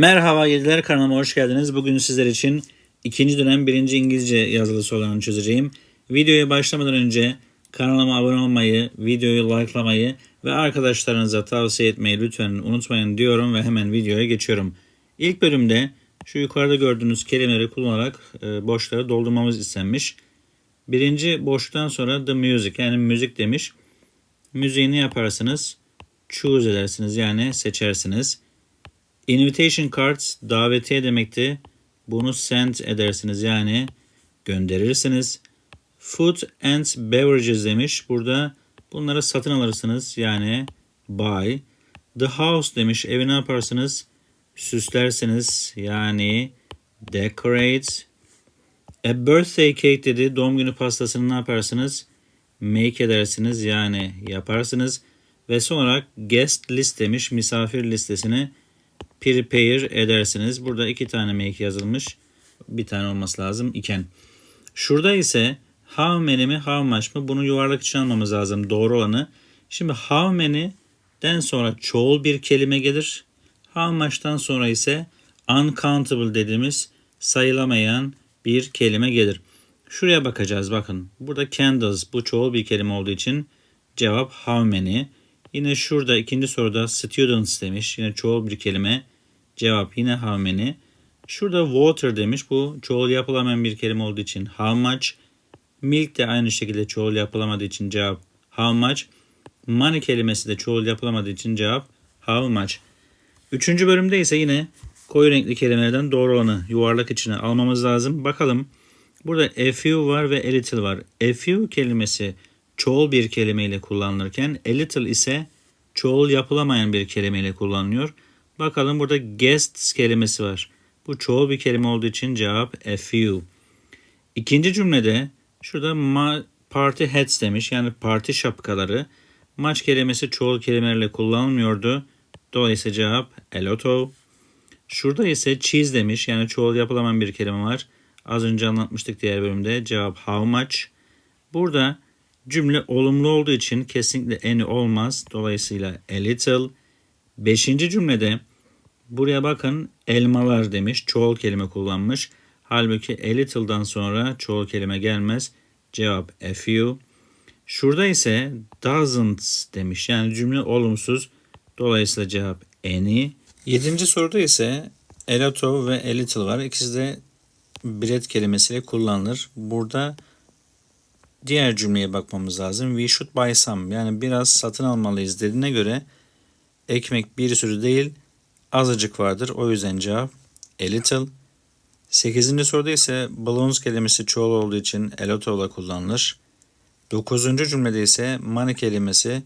Merhaba yediler kanalıma hoş geldiniz. Bugün sizler için ikinci dönem birinci İngilizce yazılı sorularını çözeceğim. Videoya başlamadan önce kanalıma abone olmayı, videoyu likelamayı ve arkadaşlarınıza tavsiye etmeyi lütfen unutmayın diyorum ve hemen videoya geçiyorum. İlk bölümde şu yukarıda gördüğünüz kelimeleri kullanarak e, boşları doldurmamız istenmiş. Birinci boşluktan sonra the music yani müzik demiş. Müziğini yaparsınız. Choose edersiniz yani seçersiniz. Invitation cards davetiye demekti. Bunu send edersiniz yani gönderirsiniz. Food and beverages demiş. Burada bunları satın alırsınız yani buy. The house demiş. Evi ne yaparsınız? Süslersiniz yani decorate. A birthday cake dedi. Doğum günü pastasını ne yaparsınız? Make edersiniz yani yaparsınız. Ve sonra guest list demiş. Misafir listesini prepare edersiniz. Burada iki tane make yazılmış. Bir tane olması lazım iken. Şurada ise how many mi how much mı bunu yuvarlak için almamız lazım doğru olanı. Şimdi how many'den sonra çoğul bir kelime gelir. How much'tan sonra ise uncountable dediğimiz sayılamayan bir kelime gelir. Şuraya bakacağız bakın. Burada candles bu çoğul bir kelime olduğu için cevap how many. Yine şurada ikinci soruda students demiş. Yine çoğul bir kelime. Cevap yine how many. Şurada water demiş. Bu çoğul yapılamayan bir kelime olduğu için how much. Milk de aynı şekilde çoğul yapılamadığı için cevap how much. Money kelimesi de çoğul yapılamadığı için cevap how much. Üçüncü bölümde ise yine koyu renkli kelimelerden doğru olanı yuvarlak içine almamız lazım. Bakalım. Burada a few var ve a little var. A few kelimesi çoğul bir kelimeyle kullanılırken a little ise çoğul yapılamayan bir kelimeyle kullanılıyor. Bakalım burada guests kelimesi var. Bu çoğul bir kelime olduğu için cevap a few. İkinci cümlede şurada party hats demiş yani parti şapkaları. Maç kelimesi çoğul kelimelerle kullanılmıyordu. Dolayısıyla cevap a lot of. Şurada ise cheese demiş yani çoğul yapılamayan bir kelime var. Az önce anlatmıştık diğer bölümde. Cevap how much. Burada cümle olumlu olduğu için kesinlikle any olmaz. Dolayısıyla a little. Beşinci cümlede buraya bakın elmalar demiş. Çoğul kelime kullanmış. Halbuki a little'dan sonra çoğul kelime gelmez. Cevap a few. Şurada ise doesn't demiş. Yani cümle olumsuz. Dolayısıyla cevap any. Yedinci soruda ise a lot ve a little var. İkisi de bilet kelimesiyle kullanılır. Burada diğer cümleye bakmamız lazım. We should buy some. Yani biraz satın almalıyız dediğine göre ekmek bir sürü değil azıcık vardır. O yüzden cevap a little. Sekizinci soruda ise balloons kelimesi çoğul olduğu için a lot of'la kullanılır. Dokuzuncu cümlede ise money kelimesi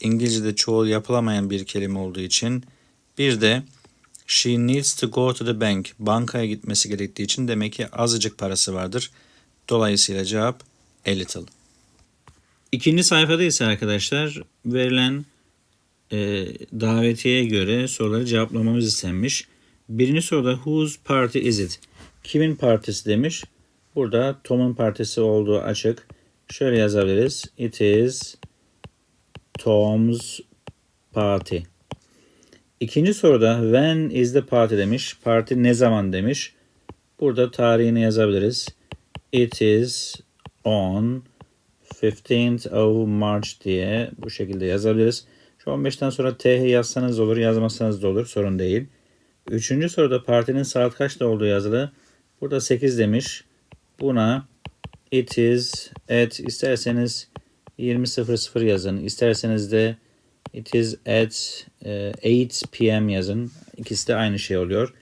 İngilizce'de çoğul yapılamayan bir kelime olduğu için bir de she needs to go to the bank bankaya gitmesi gerektiği için demek ki azıcık parası vardır. Dolayısıyla cevap a little. İkinci sayfada ise arkadaşlar verilen e, davetiyeye göre soruları cevaplamamız istenmiş. Birinci soruda whose party is it? Kimin partisi demiş. Burada Tom'un partisi olduğu açık. Şöyle yazabiliriz. It is Tom's party. İkinci soruda when is the party demiş. Parti ne zaman demiş. Burada tarihini yazabiliriz. It is on 15th of March diye bu şekilde yazabiliriz. Şu 15'ten sonra TH yazsanız olur, yazmasanız da olur. Sorun değil. Üçüncü soruda partinin saat kaçta olduğu yazılı. Burada 8 demiş. Buna it is at isterseniz 20.00 yazın. İsterseniz de it is at e, 8 p.m. yazın. İkisi de aynı şey oluyor.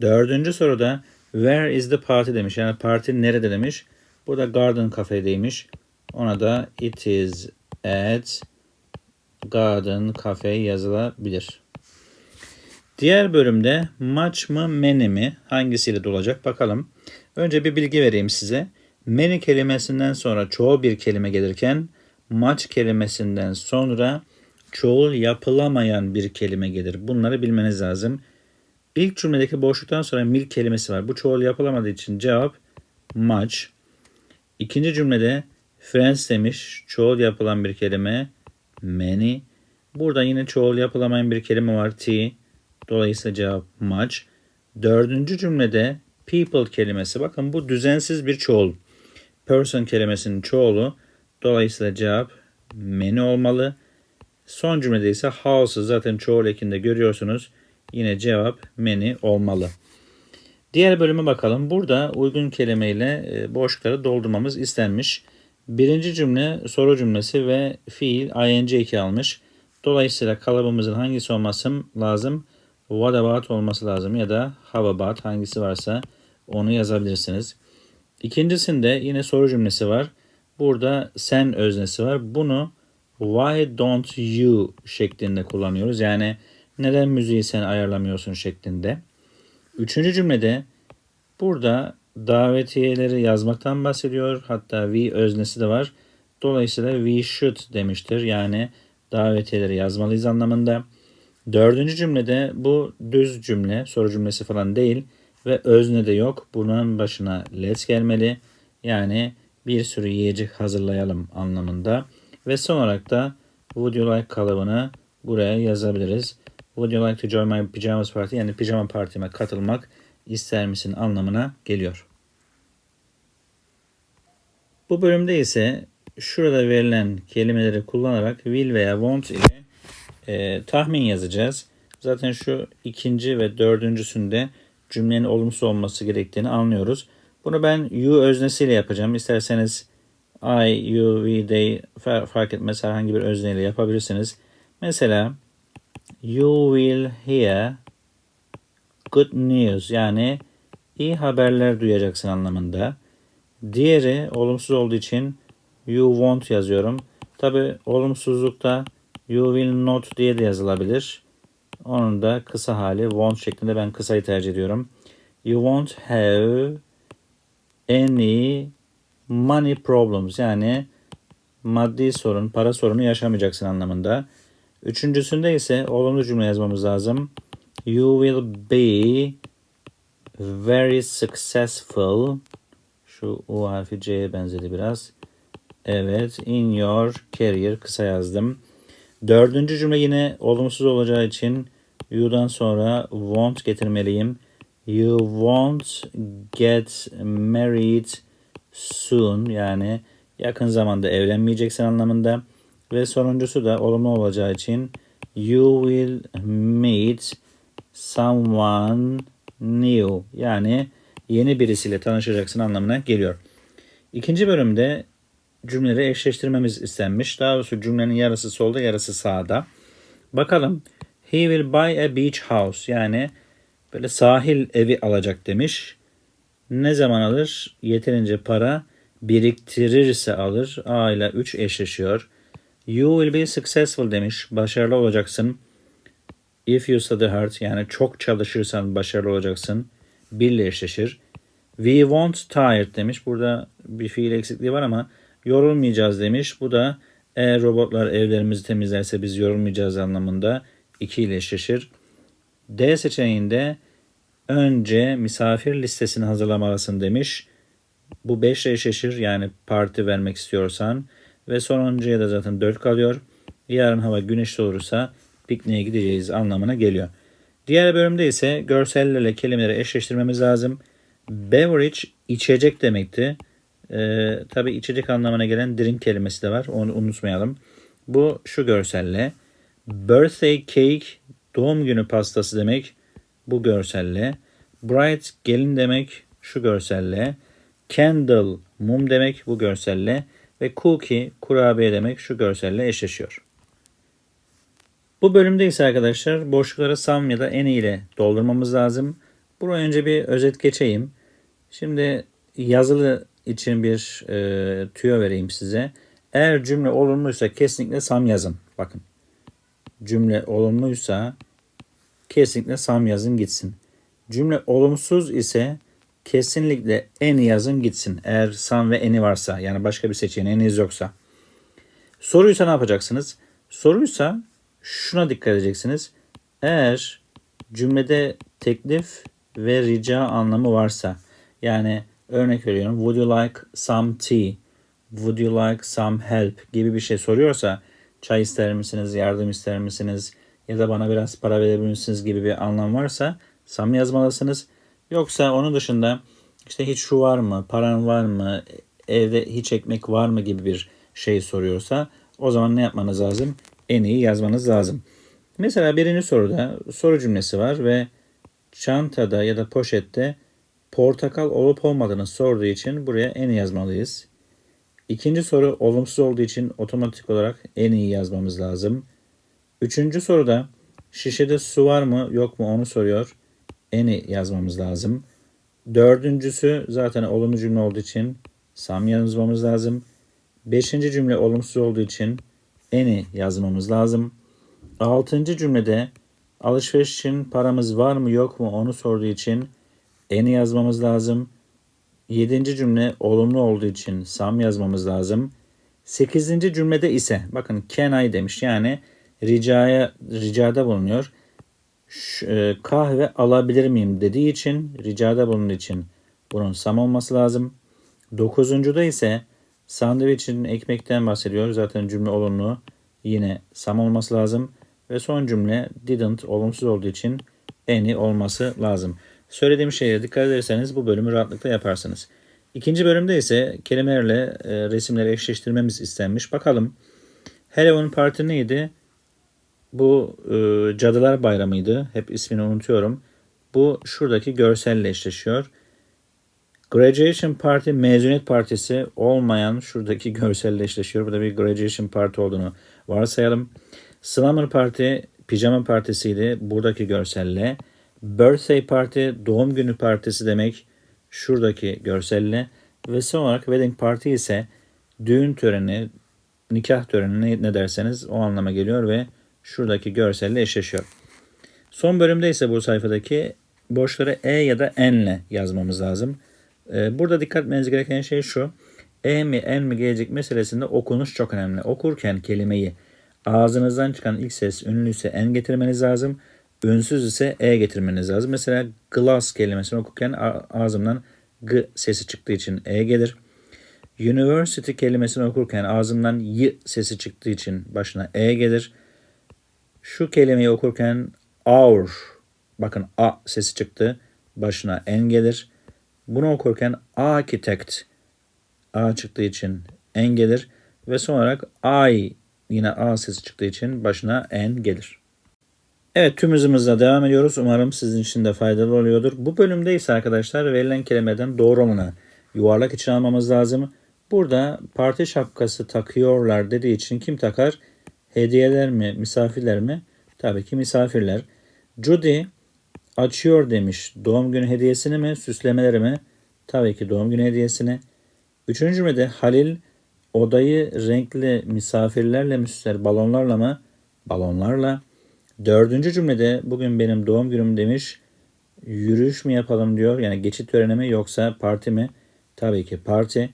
Dördüncü soruda where is the party demiş. Yani parti nerede demiş. Burada garden cafe'deymiş. Ona da it is at garden cafe yazılabilir. Diğer bölümde maç mı many mi hangisiyle dolacak bakalım. Önce bir bilgi vereyim size. Many kelimesinden sonra çoğul bir kelime gelirken maç kelimesinden sonra çoğul yapılamayan bir kelime gelir. Bunları bilmeniz lazım. İlk cümledeki boşluktan sonra milk kelimesi var. Bu çoğul yapılamadığı için cevap much. İkinci cümlede friends demiş. Çoğul yapılan bir kelime many. Burada yine çoğul yapılamayan bir kelime var t. Dolayısıyla cevap much. Dördüncü cümlede people kelimesi. Bakın bu düzensiz bir çoğul. Person kelimesinin çoğulu. Dolayısıyla cevap many olmalı. Son cümlede ise house'ı zaten çoğul ekinde görüyorsunuz. Yine cevap many olmalı. Diğer bölüme bakalım. Burada uygun kelimeyle e, boşlukları doldurmamız istenmiş. Birinci cümle soru cümlesi ve fiil ing eki almış. Dolayısıyla kalıbımızın hangisi olması lazım? What about olması lazım ya da how about hangisi varsa onu yazabilirsiniz. İkincisinde yine soru cümlesi var. Burada sen öznesi var. Bunu why don't you şeklinde kullanıyoruz. Yani neden müziği sen ayarlamıyorsun şeklinde. Üçüncü cümlede burada davetiyeleri yazmaktan bahsediyor. Hatta we öznesi de var. Dolayısıyla we should demiştir. Yani davetiyeleri yazmalıyız anlamında. Dördüncü cümlede bu düz cümle, soru cümlesi falan değil ve özne de yok. Bunun başına let's gelmeli. Yani bir sürü yiyecek hazırlayalım anlamında. Ve son olarak da would you like kalıbını buraya yazabiliriz. Would you like to join my pajamas party? Yani pijama partime katılmak ister misin anlamına geliyor. Bu bölümde ise şurada verilen kelimeleri kullanarak will veya want ile e, tahmin yazacağız. Zaten şu ikinci ve dördüncüsünde cümlenin olumsuz olması gerektiğini anlıyoruz. Bunu ben you öznesiyle yapacağım. İsterseniz I, you, we, they fark etmez herhangi bir özneyle yapabilirsiniz. Mesela you will hear good news yani iyi haberler duyacaksın anlamında. Diğeri olumsuz olduğu için you won't yazıyorum. Tabi olumsuzlukta you will not diye de yazılabilir. Onun da kısa hali won't şeklinde ben kısayı tercih ediyorum. You won't have any money problems yani maddi sorun, para sorunu yaşamayacaksın anlamında. Üçüncüsünde ise olumlu cümle yazmamız lazım. You will be very successful. Şu U harfi C'ye benzedi biraz. Evet. In your career kısa yazdım. Dördüncü cümle yine olumsuz olacağı için you'dan sonra won't getirmeliyim. You won't get married soon yani yakın zamanda evlenmeyeceksin anlamında. Ve sonuncusu da olumlu olacağı için you will meet someone new yani yeni birisiyle tanışacaksın anlamına geliyor. İkinci bölümde cümleleri eşleştirmemiz istenmiş. Daha doğrusu cümlenin yarısı solda yarısı sağda. Bakalım. He will buy a beach house yani böyle sahil evi alacak demiş. Ne zaman alır? Yeterince para biriktirirse alır. A ile 3 eşleşiyor. You will be successful demiş. Başarılı olacaksın. If you study hard yani çok çalışırsan başarılı olacaksın. Bir ile eşleşir. We won't tired demiş. Burada bir fiil eksikliği var ama yorulmayacağız demiş. Bu da eğer robotlar evlerimizi temizlerse biz yorulmayacağız anlamında 2 ile eşleşir. D seçeneğinde önce misafir listesini hazırlamalısın demiş. Bu 5 ile eşleşir yani parti vermek istiyorsan. Ve sonuncuya da zaten 4 kalıyor. Yarın hava güneşli olursa pikniğe gideceğiz anlamına geliyor. Diğer bölümde ise görsellerle kelimeleri eşleştirmemiz lazım. Beverage içecek demekti. Ee, Tabi içecek anlamına gelen drink kelimesi de var. Onu unutmayalım. Bu şu görselle. Birthday cake doğum günü pastası demek. Bu görselle. Bright gelin demek şu görselle. Candle mum demek bu görselle. Ve cookie kurabiye demek şu görselle eşleşiyor. Bu bölümde ise arkadaşlar boşlukları sam ya da any ile doldurmamız lazım. Buraya önce bir özet geçeyim. Şimdi yazılı için bir e, tüyo vereyim size. Eğer cümle olumluysa kesinlikle sam yazın. Bakın. Cümle olumluysa kesinlikle sam yazın gitsin. Cümle olumsuz ise kesinlikle eni yazın gitsin. Eğer sam ve eni varsa yani başka bir seçeneğiniz yoksa. Soruysa ne yapacaksınız? Soruysa şuna dikkat edeceksiniz. Eğer cümlede teklif ve rica anlamı varsa yani örnek veriyorum would you like some tea? Would you like some help? gibi bir şey soruyorsa çay ister misiniz? Yardım ister misiniz? Ya da bana biraz para verebilir misiniz? gibi bir anlam varsa Sam yazmalısınız. Yoksa onun dışında işte hiç şu var mı, paran var mı, evde hiç ekmek var mı? gibi bir şey soruyorsa o zaman ne yapmanız lazım? En iyi yazmanız lazım. Mesela birinci soruda soru cümlesi var ve çantada ya da poşette portakal olup olmadığını sorduğu için buraya en yazmalıyız. İkinci soru olumsuz olduğu için otomatik olarak en iyi yazmamız lazım. Üçüncü soruda şişede su var mı yok mu onu soruyor. Eni yazmamız lazım. Dördüncüsü zaten olumlu cümle olduğu için sam yazmamız lazım. Beşinci cümle olumsuz olduğu için eni yazmamız lazım. Altıncı cümlede alışveriş için paramız var mı yok mu onu sorduğu için eni yazmamız lazım. Yedinci cümle olumlu olduğu için sam yazmamız lazım. Sekizinci cümlede ise bakın can I demiş yani ricaya ricada bulunuyor. Ş- e, kahve alabilir miyim dediği için ricada bulunduğu için bunun sam olması lazım. Dokuzuncuda ise sandviçin ekmekten bahsediyor. Zaten cümle olumlu. Yine sam olması lazım. Ve son cümle didn't olumsuz olduğu için any olması lazım. Söylediğim şeye dikkat ederseniz bu bölümü rahatlıkla yaparsınız. İkinci bölümde ise kelimelerle e, resimleri eşleştirmemiz istenmiş. Bakalım Halloween Party neydi? Bu e, Cadılar Bayramı'ydı. Hep ismini unutuyorum. Bu şuradaki görselle eşleşiyor. Graduation Party mezuniyet partisi olmayan şuradaki görselle eşleşiyor. Burada bir graduation party olduğunu varsayalım. Slumber Party pijama partisiydi buradaki görselle. Birthday Party doğum günü partisi demek şuradaki görselle. Ve son olarak Wedding Party ise düğün töreni, nikah töreni ne, derseniz o anlama geliyor ve şuradaki görselle eşleşiyor. Son bölümde ise bu sayfadaki boşları E ya da N ile yazmamız lazım. Ee, Burada dikkat etmeniz gereken şey şu. E mi N mi gelecek meselesinde okunuş çok önemli. Okurken kelimeyi ağzınızdan çıkan ilk ses ünlüyse N getirmeniz lazım. Ünsüz ise E getirmeniz lazım. Mesela glass kelimesini okurken ağzımdan G sesi çıktığı için E gelir. University kelimesini okurken ağzımdan Y sesi çıktığı için başına E gelir. Şu kelimeyi okurken our bakın A sesi çıktı. Başına N gelir. Bunu okurken architect A çıktığı için N gelir. Ve son olarak I yine A sesi çıktığı için başına N gelir. Evet tüm hızımızla devam ediyoruz. Umarım sizin için de faydalı oluyordur. Bu bölümde ise arkadaşlar verilen kelimeden doğru olanı yuvarlak için almamız lazım. Burada parti şapkası takıyorlar dediği için kim takar? Hediyeler mi, misafirler mi? Tabii ki misafirler. Judy açıyor demiş. Doğum günü hediyesini mi, süslemeleri mi? Tabii ki doğum günü hediyesini. Üçüncü cümlede Halil odayı renkli misafirlerle mi süsler, balonlarla mı? Balonlarla. Dördüncü cümlede bugün benim doğum günüm demiş. Yürüyüş mü yapalım diyor. Yani geçit töreni mi yoksa parti mi? Tabii ki parti.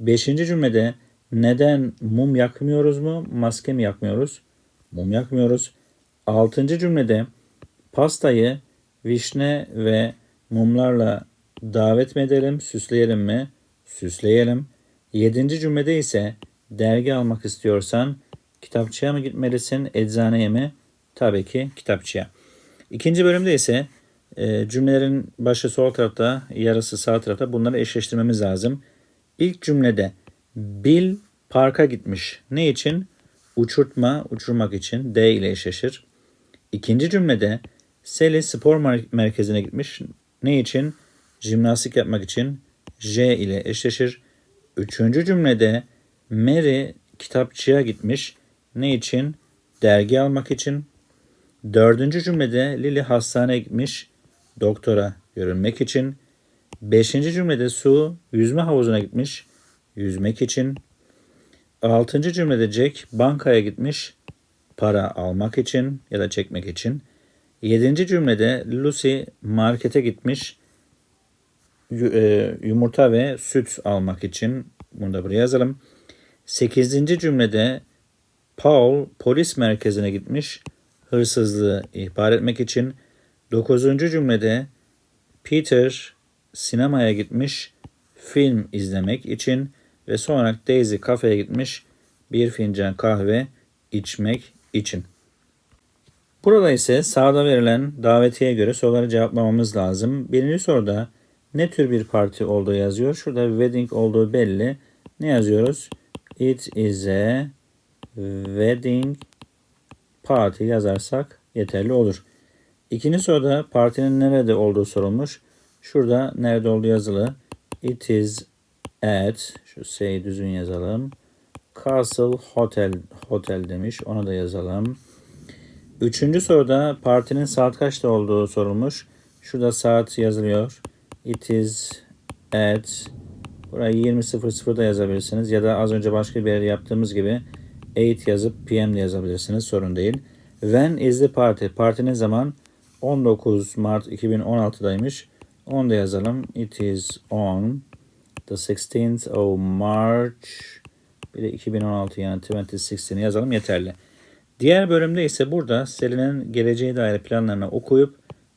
Beşinci cümlede neden mum yakmıyoruz mu? Maske mi yakmıyoruz? Mum yakmıyoruz. Altıncı cümlede pastayı vişne ve mumlarla davet mi edelim, süsleyelim mi? Süsleyelim. Yedinci cümlede ise dergi almak istiyorsan kitapçıya mı gitmelisin, eczaneye mi? Tabii ki kitapçıya. İkinci bölümde ise e, cümlelerin başı sol tarafta, yarısı sağ tarafta bunları eşleştirmemiz lazım. İlk cümlede Bill parka gitmiş. Ne için? Uçurtma, uçurmak için D ile eşleşir. İkinci cümlede Sally spor mer- merkezine gitmiş. Ne için? Jimnastik yapmak için J ile eşleşir. Üçüncü cümlede Mary kitapçıya gitmiş. Ne için? Dergi almak için. Dördüncü cümlede Lily hastaneye gitmiş. Doktora görünmek için. Beşinci cümlede Su yüzme havuzuna gitmiş. Yüzmek için. Altıncı cümlede Jack bankaya gitmiş. Para almak için ya da çekmek için. Yedinci cümlede Lucy markete gitmiş. E, Yumurta ve süt almak için. Bunu da buraya yazalım. Sekizinci cümlede Paul polis merkezine gitmiş. Hırsızlığı ihbar etmek için. Dokuzuncu cümlede Peter sinemaya gitmiş film izlemek için ve son olarak Daisy kafeye gitmiş bir fincan kahve içmek için. Burada ise sağda verilen davetiye göre soruları cevaplamamız lazım. Birinci soruda ne tür bir parti olduğu yazıyor. Şurada wedding olduğu belli. Ne yazıyoruz? It is a wedding party yazarsak yeterli olur. İkinci soruda partinin nerede olduğu sorulmuş. Şurada nerede olduğu yazılı. It is at şu S'yi düzgün yazalım. Castle Hotel Hotel demiş. Onu da yazalım. Üçüncü soruda partinin saat kaçta olduğu sorulmuş. Şurada saat yazılıyor. It is at Burayı 20.00'da yazabilirsiniz ya da az önce başka bir yere yaptığımız gibi 8 yazıp PM de yazabilirsiniz. Sorun değil. When is the party? Parti ne zaman? 19 Mart 2016'daymış. Onu da yazalım. It is on the 16th of March. Bir de 2016 yani 2016'ını yazalım yeterli. Diğer bölümde ise burada Selin'in geleceğe dair planlarını okuyup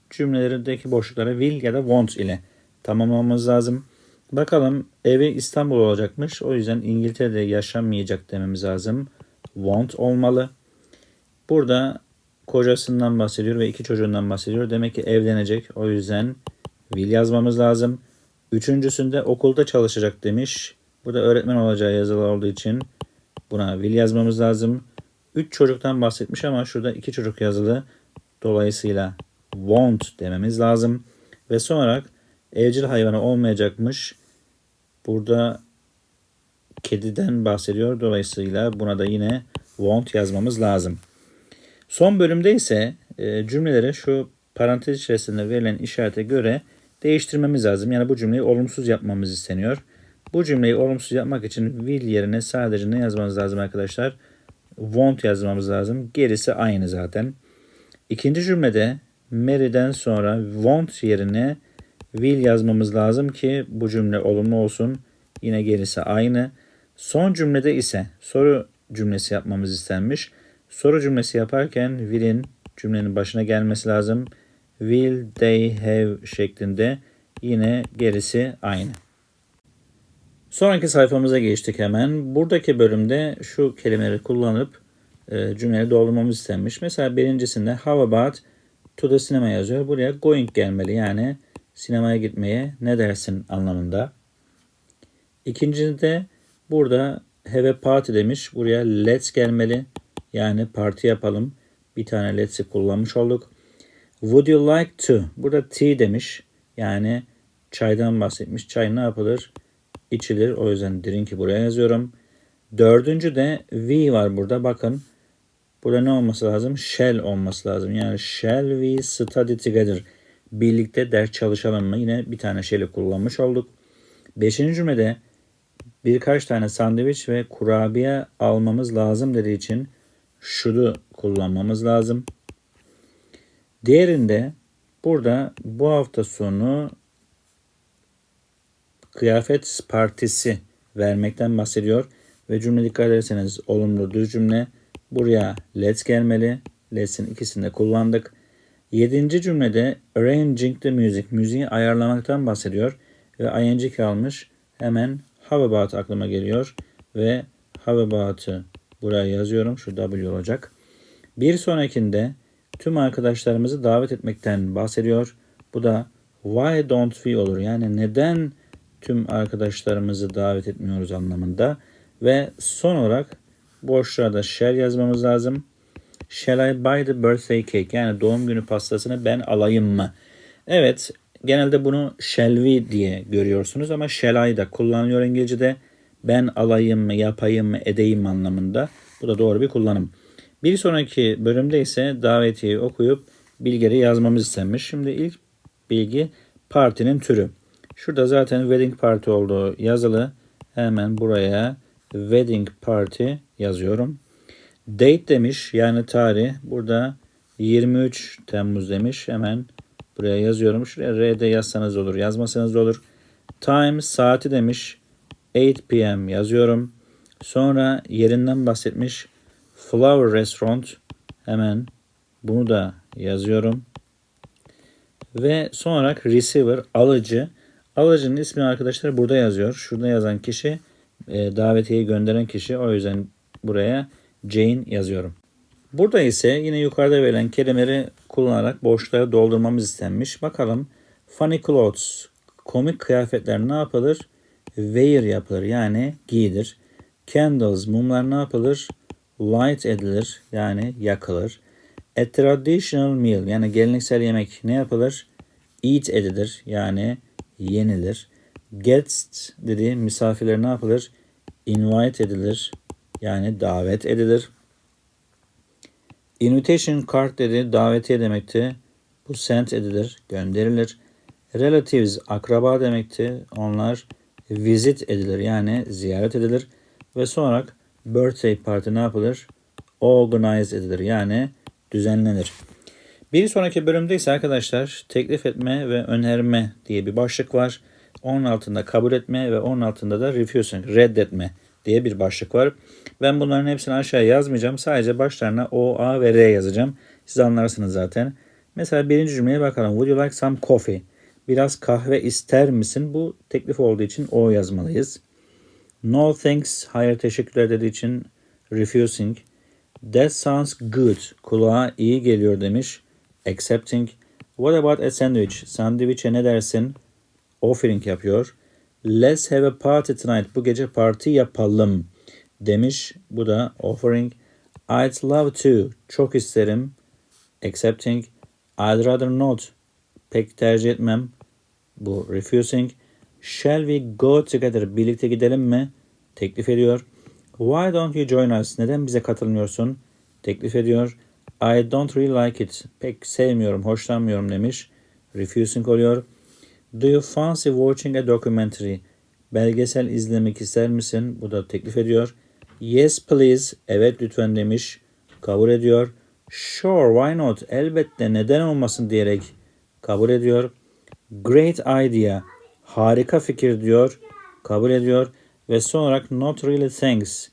cümlelerindeki boşlukları will ya da want ile tamamlamamız lazım. Bakalım evi İstanbul olacakmış. O yüzden İngiltere'de yaşamayacak dememiz lazım. Want olmalı. Burada kocasından bahsediyor ve iki çocuğundan bahsediyor. Demek ki evlenecek. O yüzden will yazmamız lazım. Üçüncüsünde okulda çalışacak demiş. Burada öğretmen olacağı yazılı olduğu için buna will yazmamız lazım. Üç çocuktan bahsetmiş ama şurada iki çocuk yazılı. Dolayısıyla won't dememiz lazım. Ve son olarak evcil hayvanı olmayacakmış. Burada kediden bahsediyor. Dolayısıyla buna da yine won't yazmamız lazım. Son bölümde ise e, cümleleri şu parantez içerisinde verilen işarete göre değiştirmemiz lazım. Yani bu cümleyi olumsuz yapmamız isteniyor. Bu cümleyi olumsuz yapmak için will yerine sadece ne yazmamız lazım arkadaşlar? Won't yazmamız lazım. Gerisi aynı zaten. İkinci cümlede Mary'den sonra won't yerine will yazmamız lazım ki bu cümle olumlu olsun. Yine gerisi aynı. Son cümlede ise soru cümlesi yapmamız istenmiş. Soru cümlesi yaparken will'in cümlenin başına gelmesi lazım. Will they have şeklinde yine gerisi aynı. Sonraki sayfamıza geçtik hemen. Buradaki bölümde şu kelimeleri kullanıp e, cümleleri doldurmamız istenmiş. Mesela birincisinde how about to the cinema yazıyor. Buraya going gelmeli yani sinemaya gitmeye ne dersin anlamında. İkincisinde burada have a party demiş. Buraya let's gelmeli. Yani parti yapalım. Bir tane let'si kullanmış olduk. Would you like to? Burada tea demiş. Yani çaydan bahsetmiş. Çay ne yapılır? İçilir. O yüzden drink'i buraya yazıyorum. Dördüncü de we var burada. Bakın. Burada ne olması lazım? Shall olması lazım. Yani shall we study together? Birlikte ders çalışalım mı? Yine bir tane shall'i kullanmış olduk. Beşinci cümlede birkaç tane sandviç ve kurabiye almamız lazım dediği için should'u kullanmamız lazım. Diğerinde burada bu hafta sonu kıyafet partisi vermekten bahsediyor ve cümle dikkat ederseniz olumlu düz cümle buraya let's gelmeli. Let's'in ikisini de kullandık. Yedinci cümlede arranging the music, müziği ayarlamaktan bahsediyor ve ing almış. Hemen how about aklıma geliyor ve how about'ı buraya yazıyorum. Şu W olacak. Bir sonrakinde tüm arkadaşlarımızı davet etmekten bahsediyor. Bu da why don't we olur. Yani neden tüm arkadaşlarımızı davet etmiyoruz anlamında. Ve son olarak boşluğa da shall yazmamız lazım. Shall I buy the birthday cake? Yani doğum günü pastasını ben alayım mı? Evet, genelde bunu shall we diye görüyorsunuz ama shall I da kullanılıyor İngilizce'de. Ben alayım mı, yapayım mı, edeyim mi anlamında. Bu da doğru bir kullanım. Bir sonraki bölümde ise davetiyeyi okuyup bilgileri yazmamız istenmiş. Şimdi ilk bilgi partinin türü. Şurada zaten wedding party olduğu yazılı. Hemen buraya wedding party yazıyorum. Date demiş yani tarih. Burada 23 Temmuz demiş. Hemen buraya yazıyorum. Şuraya R'de yazsanız olur, yazmasanız da olur. Time saati demiş. 8 p.m. yazıyorum. Sonra yerinden bahsetmiş. Flower Restaurant. Hemen bunu da yazıyorum. Ve son olarak receiver, alıcı. Alıcının ismi arkadaşlar burada yazıyor. Şurada yazan kişi e, davetiyeyi gönderen kişi. O yüzden buraya Jane yazıyorum. Burada ise yine yukarıda verilen kelimeleri kullanarak boşluğa doldurmamız istenmiş. Bakalım funny clothes komik kıyafetler ne yapılır? Wear yapılır yani giydir. Candles mumlar ne yapılır? Light edilir yani yakılır. A traditional meal yani geleneksel yemek ne yapılır? Eat edilir yani yenilir. Guests dediği misafirler ne yapılır? Invite edilir yani davet edilir. Invitation card dedi davetiye demekti. Bu sent edilir, gönderilir. Relatives akraba demekti. Onlar visit edilir yani ziyaret edilir. Ve sonra birthday party ne yapılır? Organize edilir yani düzenlenir. Bir sonraki bölümde ise arkadaşlar teklif etme ve önerme diye bir başlık var. Onun altında kabul etme ve onun altında da refusing, reddetme diye bir başlık var. Ben bunların hepsini aşağıya yazmayacağım. Sadece başlarına O, A ve R yazacağım. Siz anlarsınız zaten. Mesela birinci cümleye bakalım. Would you like some coffee? Biraz kahve ister misin? Bu teklif olduğu için O yazmalıyız. No thanks. Hayır teşekkürler dediği için refusing. That sounds good. Kulağa iyi geliyor demiş. Accepting. What about a sandwich? Sandviçe ne dersin? Offering yapıyor. Let's have a party tonight. Bu gece parti yapalım demiş. Bu da offering. I'd love to. Çok isterim. Accepting. I'd rather not. Pek tercih etmem. Bu refusing. Shall we go together? Birlikte gidelim mi? Teklif ediyor. Why don't you join us? Neden bize katılmıyorsun? Teklif ediyor. I don't really like it. Pek sevmiyorum, hoşlanmıyorum demiş. Refusing oluyor. Do you fancy watching a documentary? Belgesel izlemek ister misin? Bu da teklif ediyor. Yes please. Evet lütfen demiş. Kabul ediyor. Sure why not? Elbette neden olmasın diyerek kabul ediyor. Great idea. Harika fikir diyor. Kabul ediyor. Ve son olarak not really thanks.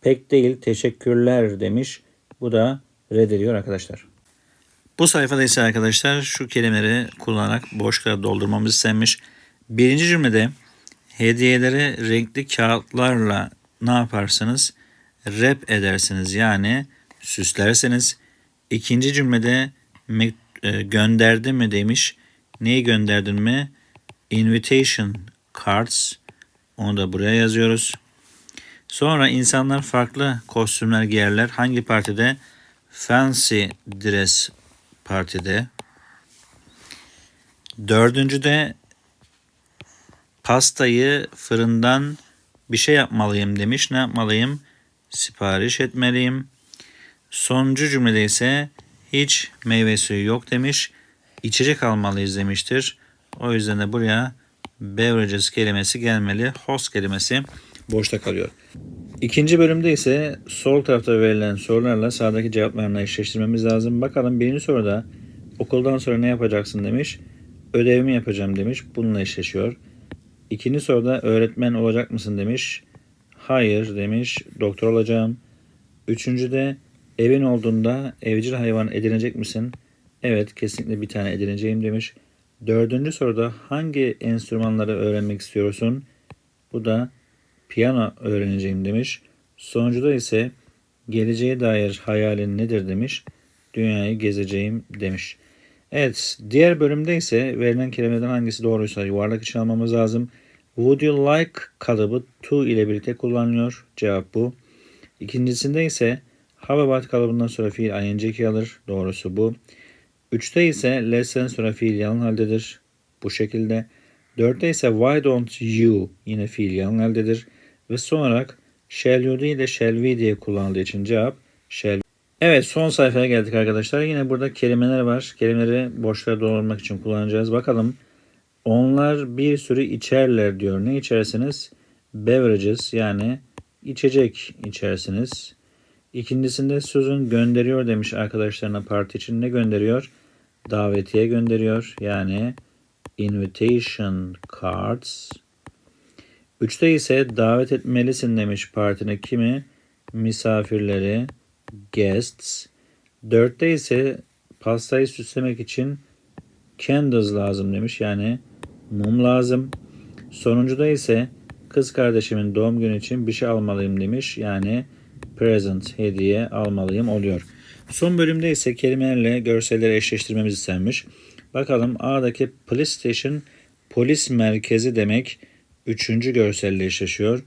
Pek değil teşekkürler demiş. Bu da reddediyor arkadaşlar. Bu sayfada ise arkadaşlar şu kelimeleri kullanarak boşluğa doldurmamız istenmiş. Birinci cümlede hediyeleri renkli kağıtlarla ne yaparsınız? Rap edersiniz yani süslerseniz. İkinci cümlede e, gönderdi mi demiş. Neyi gönderdin mi? Invitation cards. Onu da buraya yazıyoruz. Sonra insanlar farklı kostümler giyerler. Hangi partide? Fancy dress partide. Dördüncüde pastayı fırından bir şey yapmalıyım demiş. Ne yapmalıyım? Sipariş etmeliyim. Sonuncu cümlede ise hiç meyve suyu yok demiş. İçecek almalıyız demiştir. O yüzden de buraya beverages kelimesi gelmeli. Host kelimesi boşta kalıyor. İkinci bölümde ise sol tarafta verilen sorularla sağdaki cevaplarını eşleştirmemiz lazım. Bakalım birinci soruda okuldan sonra ne yapacaksın demiş. Ödevimi yapacağım demiş. Bununla eşleşiyor. İkinci soruda öğretmen olacak mısın demiş. Hayır demiş. Doktor olacağım. Üçüncüde evin olduğunda evcil hayvan edinecek misin? Evet kesinlikle bir tane edineceğim demiş. Dördüncü soruda hangi enstrümanları öğrenmek istiyorsun? Bu da piyano öğreneceğim demiş. Sonuncuda ise geleceğe dair hayalin nedir demiş. Dünyayı gezeceğim demiş. Evet diğer bölümde ise verilen kelimelerden hangisi doğruysa yuvarlak için almamız lazım. Would you like kalıbı to ile birlikte kullanılıyor. Cevap bu. İkincisinde ise have about kalıbından sonra fiil ing alır. Doğrusu bu. Üçte ise less'ten sonra fiil yalın haldedir. Bu şekilde. Dörtte ise why don't you yine fiil yalın haldedir. Ve son olarak shall you değil de shall diye kullanıldığı için cevap shall Evet son sayfaya geldik arkadaşlar. Yine burada kelimeler var. Kelimeleri boşluğa doldurmak için kullanacağız. Bakalım. Onlar bir sürü içerler diyor. Ne içersiniz? Beverages yani içecek içersiniz. İkincisinde sözün gönderiyor demiş arkadaşlarına parti için. Ne gönderiyor? Davetiye gönderiyor. Yani invitation cards. Üçte ise davet etmelisin demiş partine kimi? Misafirleri, guests. Dörtte ise pastayı süslemek için candles lazım demiş. Yani mum lazım. Sonuncuda ise kız kardeşimin doğum günü için bir şey almalıyım demiş. Yani present hediye almalıyım oluyor. Son bölümde ise kelimelerle görselleri eşleştirmemiz istenmiş. Bakalım A'daki police station polis merkezi demek üçüncü görselle eşleşiyor.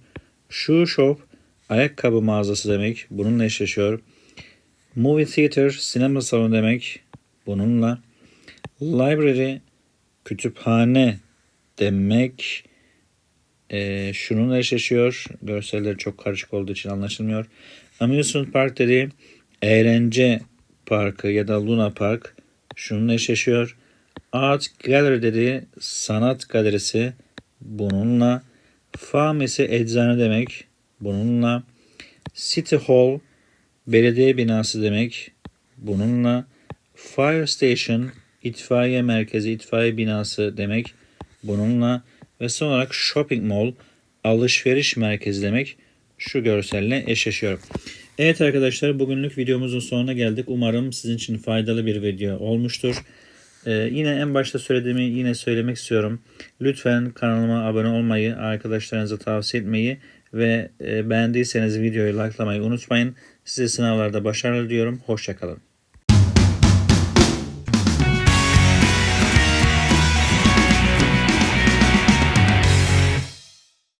Shoe shop ayakkabı mağazası demek bununla eşleşiyor. Movie theater sinema salonu demek bununla. Library kütüphane demek e, şununla eşleşiyor. Görseller çok karışık olduğu için anlaşılmıyor. Amusement Park dediği eğlence parkı ya da Luna Park şununla eşleşiyor. Art Gallery dediği sanat galerisi bununla. Pharmacy eczane demek bununla. City Hall belediye binası demek bununla. Fire Station itfaiye merkezi, itfaiye binası demek bununla. Ve son olarak shopping mall alışveriş merkezi demek şu görselle eşleşiyor. Evet arkadaşlar bugünlük videomuzun sonuna geldik. Umarım sizin için faydalı bir video olmuştur. Ee, yine en başta söylediğimi yine söylemek istiyorum. Lütfen kanalıma abone olmayı, arkadaşlarınıza tavsiye etmeyi ve e, beğendiyseniz videoyu likelamayı unutmayın. Size sınavlarda başarılı diliyorum. Hoşçakalın.